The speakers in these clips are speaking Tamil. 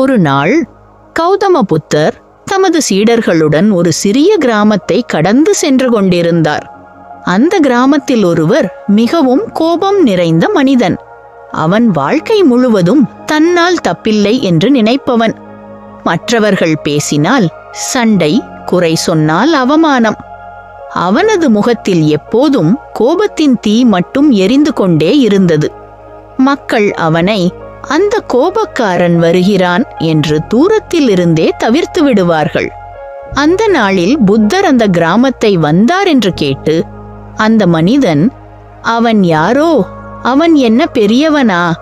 ஒரு நாள் கௌதம புத்தர் தமது சீடர்களுடன் ஒரு சிறிய கிராமத்தை கடந்து சென்று கொண்டிருந்தார். அந்த கிராமத்தில் ஒருவர் மிகவும் கோபம் நிறைந்த மனிதன். அவன் வாழ்க்கை முழுவதும் தன்னால் தப்பில்லை என்று நினைப்பவன். மற்றவர்கள் பேசினால் சண்டை குறை சொன்னால் அவமானம். அவனது முகத்தில் எப்போதும் கோபத்தின் தீ மட்டும் எரிந்து கொண்டே இருந்தது. மக்கள் அவனை அந்த கோபக்காரன் வருகிறான் என்று தூரத்தில் இருந்தே தவிர்த்து விடுவார்கள். அந்த நாளில் புத்தர் அந்த கிராமத்தை வந்தார் என்று கேட்டு அந்த மனிதன் அவன் யாரோ? அவன் என்ன பெரியவனா?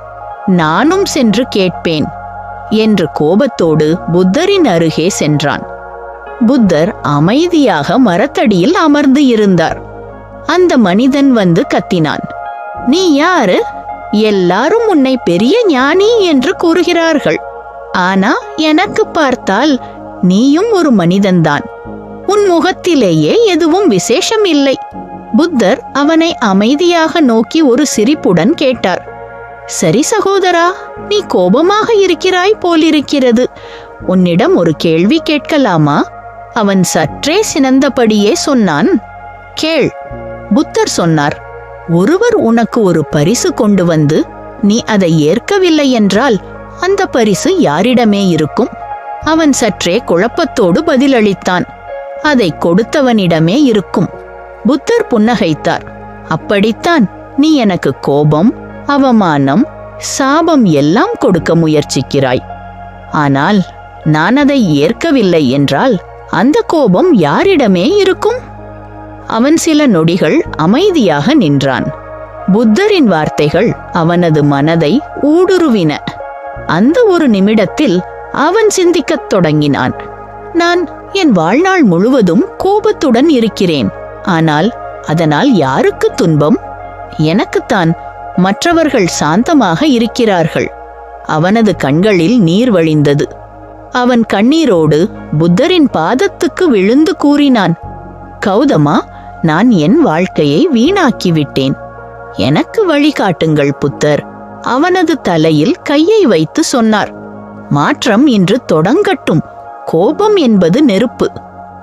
நானும் சென்று கேட்பேன் என்று கோபத்தோடு புத்தரின் அருகே சென்றான். புத்தர் அமைதியாக மரத்தடியில் அமர்ந்து இருந்தார். அந்த மனிதன் வந்து கத்தினான் நீ யாரு? எல்லாரும் உன்னை பெரிய ஞானி என்று கூறுகிறார்கள். ஆனா எனக்கு பார்த்தால் நீயும் ஒரு மனிதன்தான். உன் முகத்திலேயே எதுவும் விசேஷம் இல்லை புத்தர் அவனை அமைதியாக நோக்கி ஒரு சிரிப்புடன் கேட்டார். சரி சகோதரா நீ கோபமாக இருக்கிறாய் போலிருக்கிறது. உன்னிடம் ஒரு கேள்வி கேட்கலாமா? அவன் சற்றே சினந்தபடியே சொன்னான். கேள் புத்தர் சொன்னார். ஒருவர் உனக்கு ஒரு பரிசு கொண்டு வந்து நீ அதை ஏற்கவில்லை என்றால் அந்த பரிசு யாரிடமே இருக்கும்? அவன் சற்றே குழப்பத்தோடு பதிலளித்தான். அதை கொடுத்தவனிடமே இருக்கும். புத்தர் புன்னகைத்தார். அப்படித்தான். நீ எனக்கு கோபம் அவமானம் சாபம் எல்லாம் கொடுக்க முயற்சிக்கிறாய். ஆனால் நான் அதை ஏற்கவில்லை என்றால் அந்த கோபம் யாரிடமே இருக்கும்? அவன் சில நொடிகள் அமைதியாக நின்றான். புத்தரின் வார்த்தைகள் அவனது மனதை ஊடுருவின. அந்த ஒரு நிமிடத்தில் அவன் சிந்திக்கத் தொடங்கினான். நான் என் வாழ்நாள் முழுவதும் கோபத்துடன் இருக்கிறேன். ஆனால் அதனால் யாருக்கு துன்பம்? எனக்குத்தான் மற்றவர்கள் சாந்தமாக இருக்கிறார்கள். அவனது கண்களில் நீர் வழிந்தது. அவன் கண்ணீரோடு புத்தரின் பாதத்துக்கு விழுந்து கூறினான். கௌதமா நான் என் வாழ்க்கையை வீணாக்கிவிட்டேன். எனக்கு வழிகாட்டுங்கள் புத்தர். அவனது தலையில் கையை வைத்து சொன்னார். மாற்றம் இன்று தொடங்கட்டும். கோபம் என்பது நெருப்பு.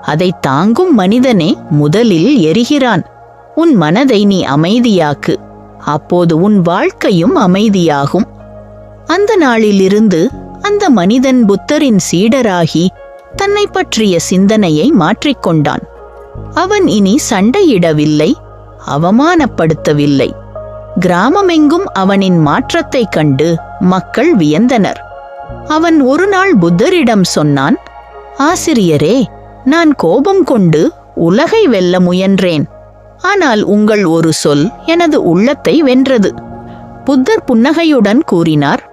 அதை தாங்கும் மனிதனே முதலில் எரிகிறான். உன் மனதை நீ அமைதியாக்கு. அப்போது உன் வாழ்க்கையும் அமைதியாகும். அந்த நாளிலிருந்து அந்த மனிதன் புத்தரின் சீடராகி தன்னை பற்றிய சிந்தனையை மாற்றிக்கொண்டான். அவன் இனி சண்டையிடவில்லை அவமானப்படுத்தவில்லை. கிராமமெங்கும் அவனின் மாற்றத்தைக் கண்டு மக்கள் வியந்தனர். அவன் ஒரு நாள் புத்தரிடம் சொன்னான் ஆசிரியரே நான் கோபம் கொண்டு உலகை வெல்ல முயன்றேன். ஆனால் உங்கள் ஒரு சொல் எனது உள்ளத்தை வென்றது. புத்தர் புன்னகையுடன் கூறினார்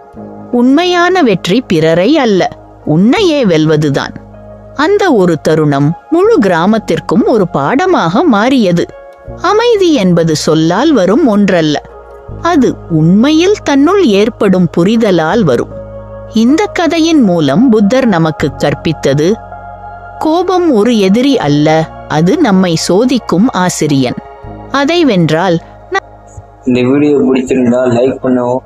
உண்மையான வெற்றி பிறரை அல்ல உன்னையே வெல்வதுதான். அந்த ஒரு தருணம் முழு கிராமத்திற்கும் ஒரு பாடமாக மாறியது. அமைதி என்பது சொல்லால் வரும் ஒன்றல்ல. அது உண்மையில் தன்னுள் ஏற்படும் புரிதலால் வரும். இந்த கதையின் மூலம் புத்தர் நமக்கு கற்பித்தது கோபம் ஒரு எதிரி அல்ல அது நம்மை சோதிக்கும் ஆசிரியன். அதை வென்றால் இந்த வீடியோ பிடிச்சிருந்தா லைக் பண்ணவும்